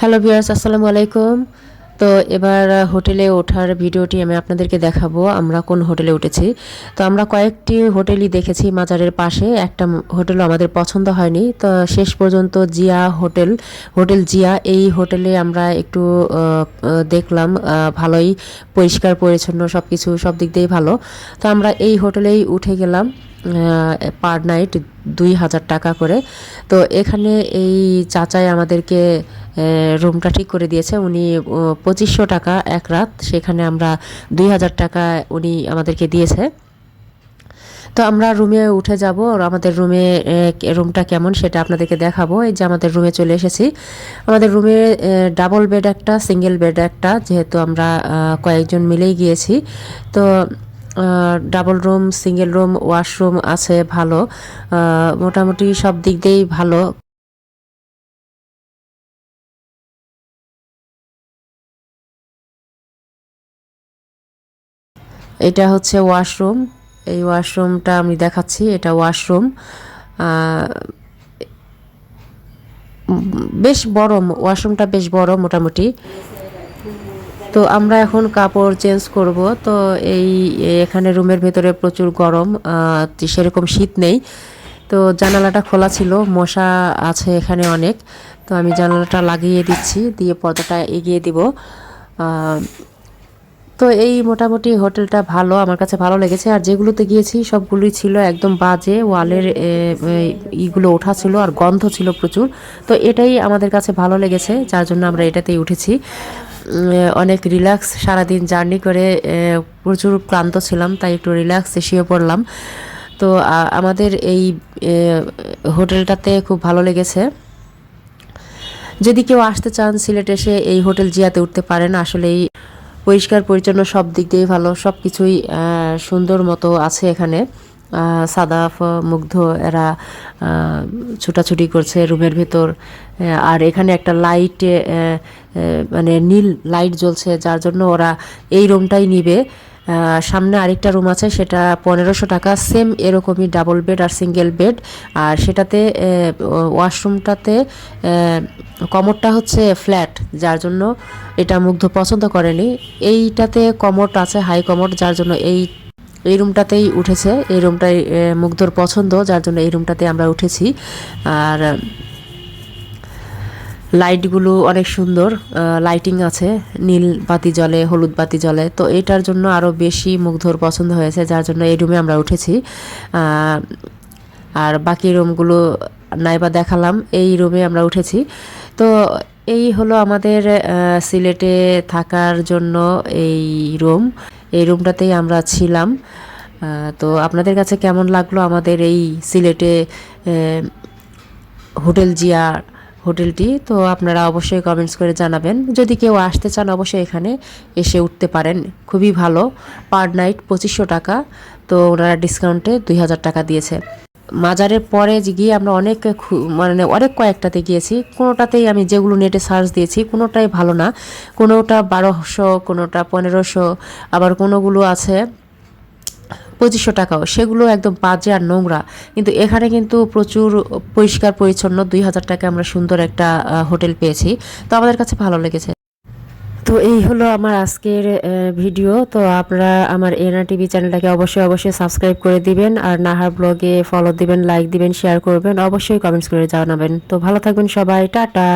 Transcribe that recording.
Hello viewers আসসালামু আলাইকুম। তো এবার হোটেলে ওঠার ভিডিওটি আমি আপনাদেরকে দেখাবো, আমরা কোন হোটেলে উঠেছি। তো আমরা কয়েকটি হোটেলই দেখেছি মাজারের পাশে, একটা হোটেলও আমাদের পছন্দ হয়নি। তো শেষ পর্যন্ত জিয়া হোটেল হোটেল জিয়া, এই হোটেলে আমরা একটু দেখলাম ভালোই পরিষ্কার, পরিচ্ছন্ন সব কিছু সব দিক দিয়েই ভালো। তো আমরা এই হোটেলেই উঠে গেলাম পার নাইট দুই হাজার টাকা করে। তো এখানে এই চাচাই আমাদেরকে রুমটা ঠিক করে দিয়েছে। উনি পঁচিশশো টাকা এক রাত। সেখানে আমরা দুই হাজার টাকা উনি আমাদেরকে দিয়েছে। তো আমরা রুমে উঠে যাব। আর আমাদের রুমে রুমটা কেমন সেটা আপনাদেরকে দেখাবো। এই যে আমাদের রুমে চলে এসেছি। আমাদের রুমে ডাবল বেড একটা সিঙ্গেল বেড একটা, যেহেতু আমরা কয়েকজন মিলেই গিয়েছি। তো double room single room washroom আছে, ভালো। মোটামুটি সব দিক দিয়েই ভালো। এটা হচ্ছে ওয়াশরুম। এই ওয়াশরুমটা আমি দেখাচ্ছি, এটা ওয়াশরুম। বেশ বড় ওয়াশরুমটা বেশ বড় মোটামুটি। তো আমরা এখন কাপড় চেঞ্জ করব। তো এই, এখানে রুমের ভেতরে প্রচুর গরম সেরকম শীত নেই। তো জানালাটা খোলা ছিল, মশা আছে এখানে অনেক। তো আমি জানালাটা লাগিয়ে দিচ্ছি, দিয়ে পর্দাটা এগিয়ে দিব। তো এই মোটামুটি হোটেলটা ভালো, আমার কাছে ভালো লেগেছে। আর যেগুলোতে গিয়েছি, সবগুলোই ছিল একদম বাজে, ওয়ালের ইগুলো ওঠা ছিল আর গন্ধ ছিল প্রচুর। তো এটাই আমাদের কাছে ভালো লেগেছে, যার জন্য আমরা এটাতেই উঠেছি। অনেক রিল্যাক্স, সারাদিন জার্নি করে প্রচুর ক্লান্ত ছিলাম, তাই একটু রিল্যাক্স শুয়ে পড়লাম। তো আমাদের এই হোটেলটাতে খুব ভালো লেগেছে। যদি কেউ আসতে চান, সিলেট এসে এই হোটেল জিয়াতে উঠতে পারেন, আসলেই পরিষ্কার, পরিচ্ছন্ন, সব দিক দিয়ে ভালো সব কিছুই সুন্দর মতো আছে এখানে। সাদা সাদাফ, মুগ্ধ, এরা ছুটাছুটি করছে রুমের ভেতর। আর এখানে একটা লাইট মানে নীল লাইট জ্বলছে, যার জন্য ওরা এই রুমটাই নিবে। সামনে আরেকটা রুম আছে, সেটা পনেরোশো টাকা সেম এরকমই ডাবল বেড আর সিঙ্গেল বেড আর সেটাতে ওয়াশরুমটাতে কমরটা হচ্ছে ফ্ল্যাট যার জন্য এটা মুগ্ধ পছন্দ করেনি। এইটাতে কমোট আছে হাই কমোট যার জন্য এই এই রুমটাতেই উঠেছে। এই রুমটাই মুগ্ধর পছন্দ, যার জন্য এই রুমটাতে আমরা উঠেছি। আর লাইটগুলো অনেক সুন্দর লাইটিং আছে, নীল বাতি জলে হলুদ বাতি জলে তো এটার জন্য আরও বেশি মুগ্ধর পছন্দ হয়েছে, যার জন্য এই রুমে আমরা উঠেছি। আর বাকি রুমগুলো নাইবা দেখালাম, এই রুমে আমরা উঠেছি। তো এই হলো আমাদের সিলেটে থাকার জন্য এই রুম এই রুমটাতেই আমরা ছিলাম। তো আপনাদের কাছে কেমন লাগল আমাদের এই সিলেটে হোটেল জিয়া হোটেলটি, তো আপনারা অবশ্যই কমেন্টস করে জানাবেন। যদি কেউ আসতে চান অবশ্যই এখানে এসে উঠতে পারেন। খুবই ভালো। পার নাইট পঁচিশশো টাকা। তো ওনারা ডিসকাউন্টে দুই হাজার টাকা দিয়েছে। মাজারের পরে গিয়ে আমরা অনেক মানে অনেক কয়েকটাতে গিয়েছি। কোনোটাতেই আমি যেগুলো নেটে সার্চ দিয়েছি, কোনোটাই ভালো না। কোনোটা বারোশো, কোনোটা পনেরোশো, আবার কোনোগুলো আছে পঁচিশশো টাকাও। সেগুলো একদম বাজে আর নোংরা। কিন্তু এখানে কিন্তু প্রচুর পরিষ্কার, পরিচ্ছন্ন দুই হাজার টাকা আমরা সুন্দর একটা হোটেল পেয়েছি। তো আমাদের কাছে ভালো লেগেছে। তো এই হলো আমার আজকের ভিডিও। তো আপনারা আমার এনআর টিভি চ্যানেলটাকে অবশ্যই অবশ্যই সাবস্ক্রাইব করে দিবেন। আর নাহার ব্লগে ফলো দিবেন লাইক দিবেন শেয়ার করবেন। অবশ্যই কমেন্টস করে জানাবেন। তো ভালো থাকবেন সবাই। টাটা!